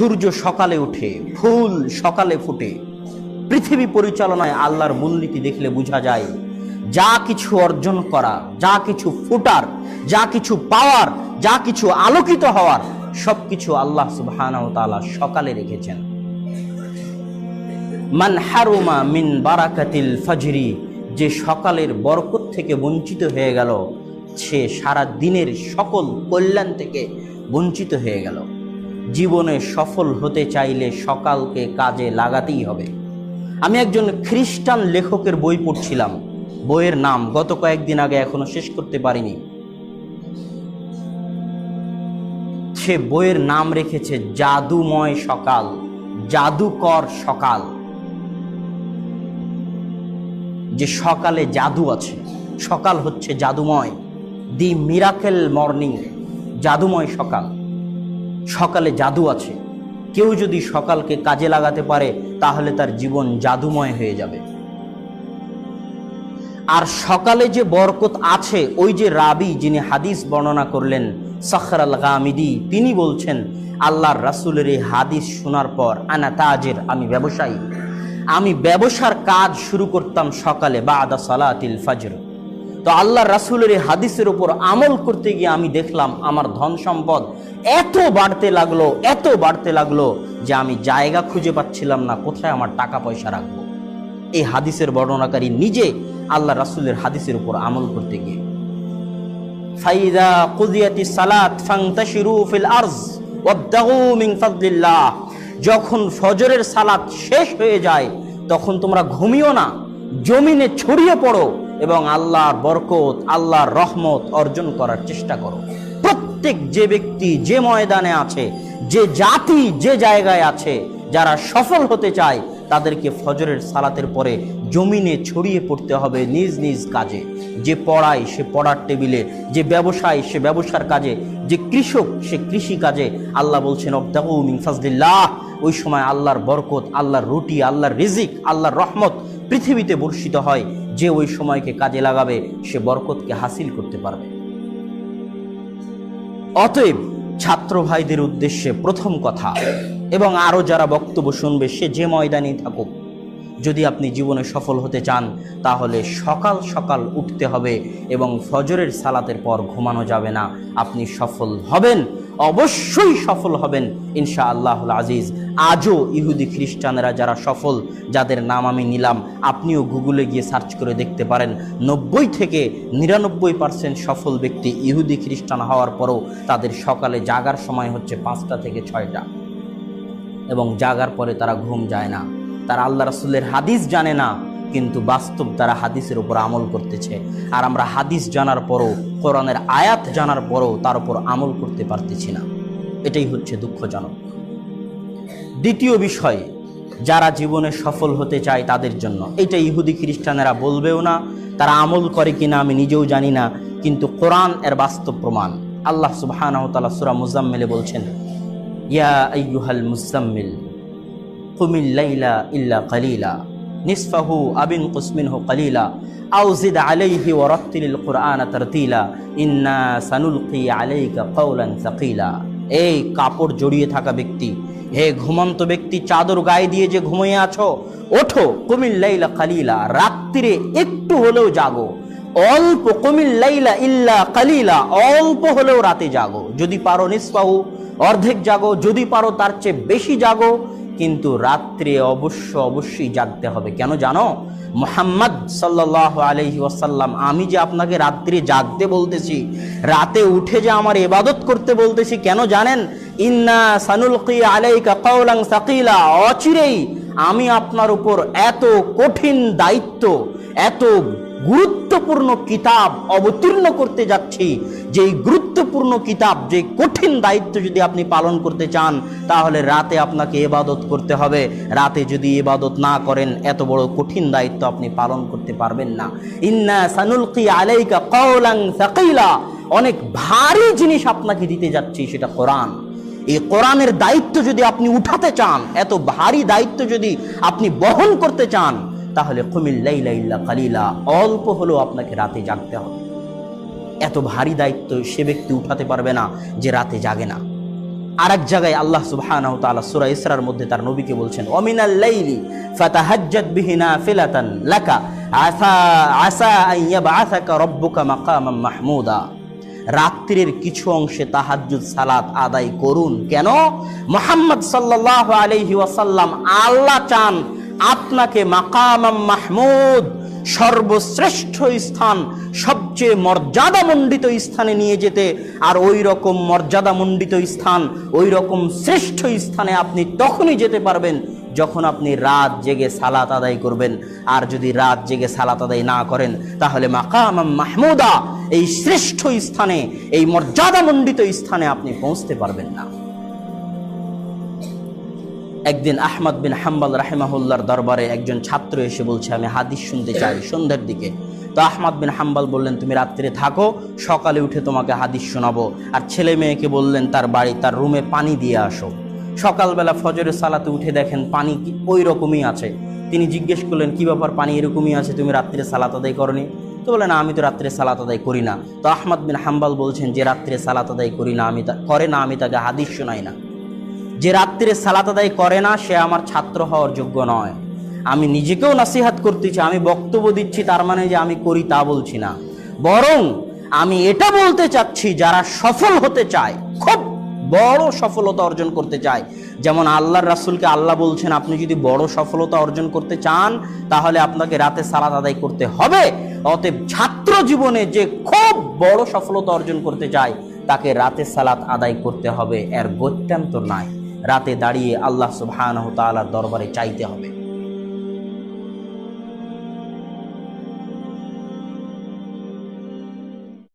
সূর্য সকালে উঠে, ফুল সকালে ফুটে। পৃথিবী পরিচালনায় আল্লাহর মূলনীতি দেখলে বোঝা যায়, যা কিছু অর্জন করা, যা কিছু ফুটার, যা কিছু পাওয়ার, যা কিছু আলোকিত হওয়ার সব কিছু আল্লাহ তাআলা সকালে রেখেছেন। মান হারুমা মিন বারাকাতিল ফজরি, যে সকালের বরকত থেকে বঞ্চিত হয়ে গেল, সে সারা দিনের সকল কল্যাণ থেকে বঞ্চিত হয়ে গেল। জীবনে সফল হতে চাইলে সকালকে কাজে লাগাতেই হবে। আমি একজন খ্রিস্টান লেখকের বই পড়ছিলাম। বইয়ের নাম গত কয়েকদিন আগে এখনও শেষ করতে পারিনি। সে বইয়ের নাম রেখেছে, জাদুময় সকাল, জাদুকর সকাল। যে সকালে জাদু আছে, সকাল হচ্ছে জাদুময়, দি মিরাকেল মর্নিং জাদুময় সকাল। সকালে জাদু আছে। কেউ যদি সকালকে কাজে লাগাতে পারে, তাহলে তার জীবন জাদুময় হয়ে যাবে। আর সকালে যে বরকত আছে, ওই যে রাবি যিনি হাদিস বর্ণনা করলেন, সখর আল গামিদি, তিনি বলছেন, আল্লাহর রাসুলের এই হাদিস শোনার পর, আনা তাজের, আমি ব্যবসায়ী। আমি ব্যবসার কাজ শুরু করতাম সকালে বা আদা সালাতিল ফজর। তো আল্লাহ রাসুলের এই হাদিসের উপর আমল করতে গিয়ে আমি দেখলাম আমার ধন সম্পদ এত বাড়তে লাগল, এত বাড়তে লাগল যে আমি জায়গা খুঁজে পাচ্ছিলাম না, কোথায় আমার টাকা পয়সা রাখব? এই হাদিসের বর্ণনাকারী নিজে আল্লাহ রাসুলের হাদিসের উপর আমল করতে গিয়ে। ফাইদা সালাত যখন ফজরের সালাত শেষ হয়ে যায়, তখন তোমরা ঘুমিও না, জমিনে ছড়িয়ে পড়ো এবং আল্লাহর বরকত, আল্লাহর রহমত অর্জন করার চেষ্টা করো। প্রত্যেক যে ব্যক্তি যে ময়দানে আছে, যে জাতি যে জায়গায় আছে, যারা সফল হতে চায়, তাদেরকে ফজরের সালাতের পরে জমিনে ছড়িয়ে পড়তে হবে নিজ নিজ কাজে। যে পড়ায় সে পড়ার টেবিলে, যে ব্যবসায় সে ব্যবসার কাজে, যে কৃষক সে কৃষি কাজে। আল্লাহ বলছেন, অবদাহু ওই সময় আল্লাহর বরকত, আল্লাহর রুটি, আল্লাহর রিজিক, আল্লাহর রহমত পৃথিবীতে বর্ষিত হয়। যে ওই সময়কে কাজে লাগাবে, সে বরকতকে হাসিল করতে পারবে। অতএব ছাত্র ভাইদের উদ্দেশ্যে প্রথম কথা, এবং আরও যারা বক্তব্য শুনবে, সে যে ময়দানেই থাকুক, যদি আপনি জীবনে সফল হতে চান, তাহলে সকাল সকাল উঠতে হবে, এবং ফজরের সালাতের পর ঘুমানো যাবে না। আপনি সফল হবেন অবশ্যই সফল হবেন ইনশা আল্লাহুল আজিজ। আজও ইহুদি খ্রিস্টানেরা যারা সফল, যাদের নাম আমি নিলাম, আপনিও গুগলে গিয়ে সার্চ করে দেখতে পারেন। নব্বই থেকে নিরানব্বই পার্সেন্ট সফল ব্যক্তি ইহুদি খ্রিস্টান হওয়ার পরও তাদের সকালে জাগার সময় হচ্ছে পাঁচটা থেকে ছয়টা। এবং জাগার পরে তারা ঘুম যায় না। তারা আল্লাহ রাসুলের হাদিস জানে না। কিন্তু বাস্তব তারা হাদিসের উপর আমল করতেছে। আর আমরা হাদিস জানার পরও, কোরআনের আয়াত জানার পরও তার উপর আমল করতে পারতেছি না। এটাই হচ্ছে দুঃখজনক। দ্বিতীয় বিষয়, যারা জীবনে সফল হতে চায় তাদের জন্য। এটা ইহুদি খ্রিস্টানেরা বলবেও না, তারা আমল করে কিনা আমি নিজেও জানি না, কিন্তু কোরআন এর বাস্তব প্রমাণ। আল্লাহ ওয়া তাআলা মুজাম্মিলে বলছেন, ইয়া আইয়ুহাল মুজাম্মিল, কুমিল লাইলা ইল্লা কালিলা। নিসফাহু আবিন কুসমিনহু কালিলা, আও জিদ আলাইহি ওয়া রাত্তিলিল কুরআনা তারতিলা, ইন্না সানুলকি আলাইকা কাওলান সাকিলা। এই কাপড় জড়িয়ে থাকা ব্যক্তি, হে ঘুমন্ত ব্যক্তি, চাদর গায়ে দিয়ে যে ঘুমিয়ে আছো, ওঠো কুমিল লাইলা কালিলা রাত্রিরে একটু হলেও জাগো। অল্প কুমিল লাইলা ইল্লা কালিলা, অল্প হলেও রাতে জাগো। যদি পারো নিসফাহু, অর্ধেক জাগো, যদি পারো তার চেয়ে বেশি জাগো কিন্তু রাত্রে অবশ্য অবশ্যই জাগতে হবে। কেন জানো? মোহাম্মদ সাল্লাহ আলহি ওয়াসাল্লাম, আমি যে আপনাকে রাত্রে জাগতে বলতেছি, রাতে উঠে যে আমার এবাদত করতে বলতেছি, কেন জানেন? ইন্না সানুলকি আলাইকা কাউলাং সাকিলা, অচিরেই আমি আপনার উপর এত কঠিন দায়িত্ব, এত গুরুত্বপূর্ণ কিতাব অবতীর্ণ করতে যাচ্ছি। যে গুরুত্বপূর্ণ কিতাব যে কঠিন দায়িত্ব যদি আপনি পালন করতে চান, তাহলে রাতে আপনাকে এবাদত করতে হবে। রাতে যদি এবাদত না করেন, এত বড় কঠিন দায়িত্ব আপনি পালন করতে পারবেন না। ইন্না সানুলকি আলাইকা কাওলাং সাকিলা। অনেক ভারী জিনিস আপনাকে দিতে যাচ্ছি, সেটা কোরআন। এই কোরআনের দায়িত্ব যদি আপনি উঠাতে চান, এত ভারী দায়িত্ব যদি আপনি বহন করতে চান তাহলে কুমিল্লাইলা কালিলা অল্প হলেও আপনাকে রাতে জাগতে হবে। এত ভারী দায়িত্ব সে ব্যক্তি উঠাতে পারবে না যে রাতে জাগে না। আর এক জায়গায় আল্লাহ তাআলা সূরা ইসরার মধ্যে তার নবীকে বলছেন লাকা আসা মাহমুদা। রাত্রির কিছু অংশে তাহাজ্জুদ, সালাত আদায় করুন। কেন? মোহাম্মদ সাল্লাল্লাহু আলাইহি ওয়াসাল্লাম আল্লাহ চান আপনাকে মাকামাম মাহমুদ সর্বশ্রেষ্ঠ স্থান, সবচেয়ে মর্যাদামণ্ডিত স্থানে নিয়ে যেতে। আর ওই রকম মর্যাদামণ্ডিত স্থান ওই রকম শ্রেষ্ঠ স্থানে আপনি তখনই যেতে পারবেন যখন আপনি রাত জেগে সালাত আদায় করবেন। আর যদি রাত জেগে সালাত আদায় না করেন, তাহলে মাকাম মাহমুদা এই শ্রেষ্ঠ স্থানে, এই মর্যাদা মর্যাদামণ্ডিত স্থানে আপনি পৌঁছতে পারবেন না। একদিন আহমদ বিন হাম্বাল রাহেমাহুল্লার দরবারে একজন ছাত্র এসে বলছে, আমি হাদিস শুনতে চাই সন্ধ্যার দিকে। তো আহমদ বিন হাম্বাল বললেন, তুমি রাত্রে থাকো, সকালে উঠে তোমাকে হাদিস শোনাবো। আর ছেলে মেয়েকে বললেন, তার বাড়ি, তার রুমে পানি দিয়ে আসো। সকালবেলা ফজরের সালাতে উঠে দেখেন পানি ওই রকমই আছে। তিনি জিজ্ঞেস করলেন, কি ব্যাপার, পানি এরকমই আছে? তুমি রাত্রে সালাত আদায় করনি? তো বলে না আমি তো রাত্রে সালাত আদায় করি না। তো আহমদ বিন হাম্বাল বলছেন, যে রাত্রে সালাত আদায় করি না, আমি তা, করে না, আমি তাকে হাদিস শোনাই না। যে রাত্রে সালাত আদায় করে না, সে আমার ছাত্র হওয়ার যোগ্য নয়। আমি নিজেকেও নাসিহাত করতেছি, আমি বক্তব্য দিচ্ছি, তার মানে যে আমি করি তা বলছি না। বরং আমি এটা বলতে চাচ্ছি, যারা সফল হতে চায়, খুব বড় সফলতা অর্জন করতে চায়। যেমন আল্লাহর রাসূলকে আল্লাহ বলছেন, আপনি যদি বড় সফলতা অর্জন করতে চান, তাহলে আপনাকে রাতে সালাত আদায় করতে হবে। অতএব ছাত্র জীবনে যে খুব বড় সফলতা অর্জন করতে চায়, তাকে রাতে সালাত আদায় করতে হবে, এর গত্যান্তর নাই। রাতে দাঁড়িয়ে আল্লাহ সুবহানহ তালার দরবারে চাইতে হবে।